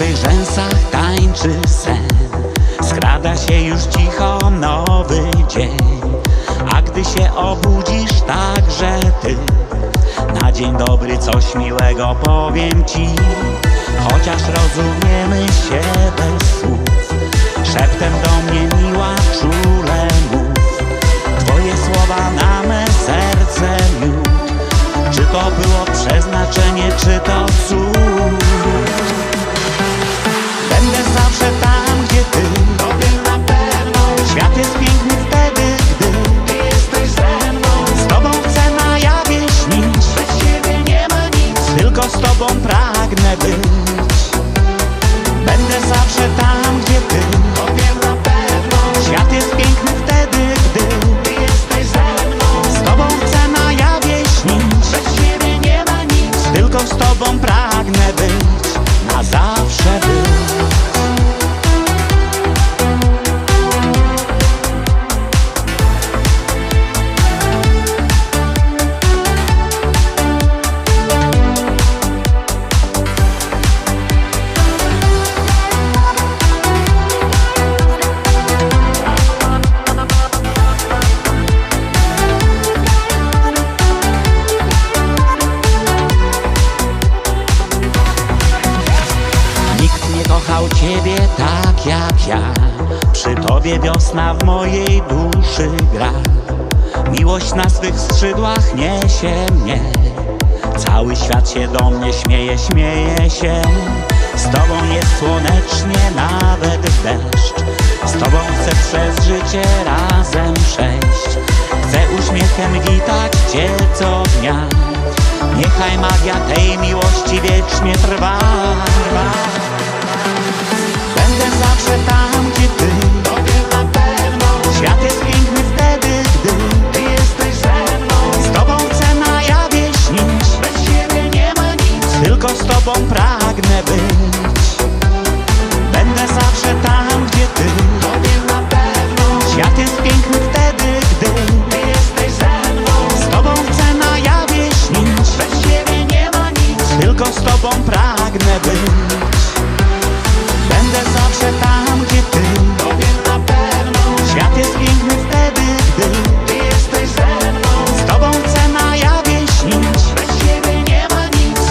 twych rzęsach tańczy sen. Skrada się już cicho nowy dzień. A gdy się obudzisz także ty. Na dzień dobry coś miłego powiem ci. Chociaż rozumiemy się bez słów. Szeptem do mnie miła czule mów. Twoje słowa na me serce miód. Czy to było tak jak ja. Przy tobie wiosna w mojej duszy gra. Miłość na swych skrzydłach niesie mnie. Cały świat się do mnie śmieje, śmieje się. Z tobą jest słonecznie nawet deszcz. Z tobą chcę przez życie razem przejść. Chcę uśmiechem witać cię co dnia. Niechaj magia tej miłości wiecznie trwa zawsze tam, gdzie ty Świat jest piękny wtedy, gdy Ty jesteś ze mną. Z tobą chcę na jawie śnić Bez ciebie nie ma nic. Tylko z tobą pragnę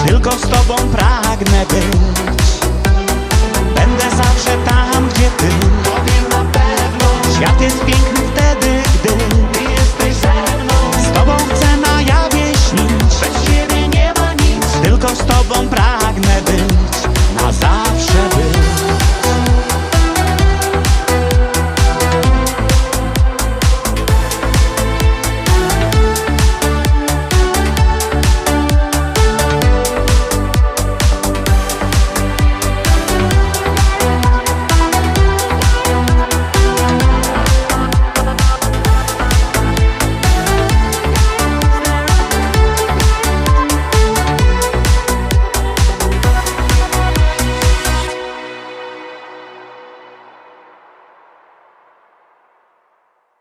Tylko z tobą pragnę być. Będę zawsze tam, gdzie ty. Tobie na pewno Świat jest piękny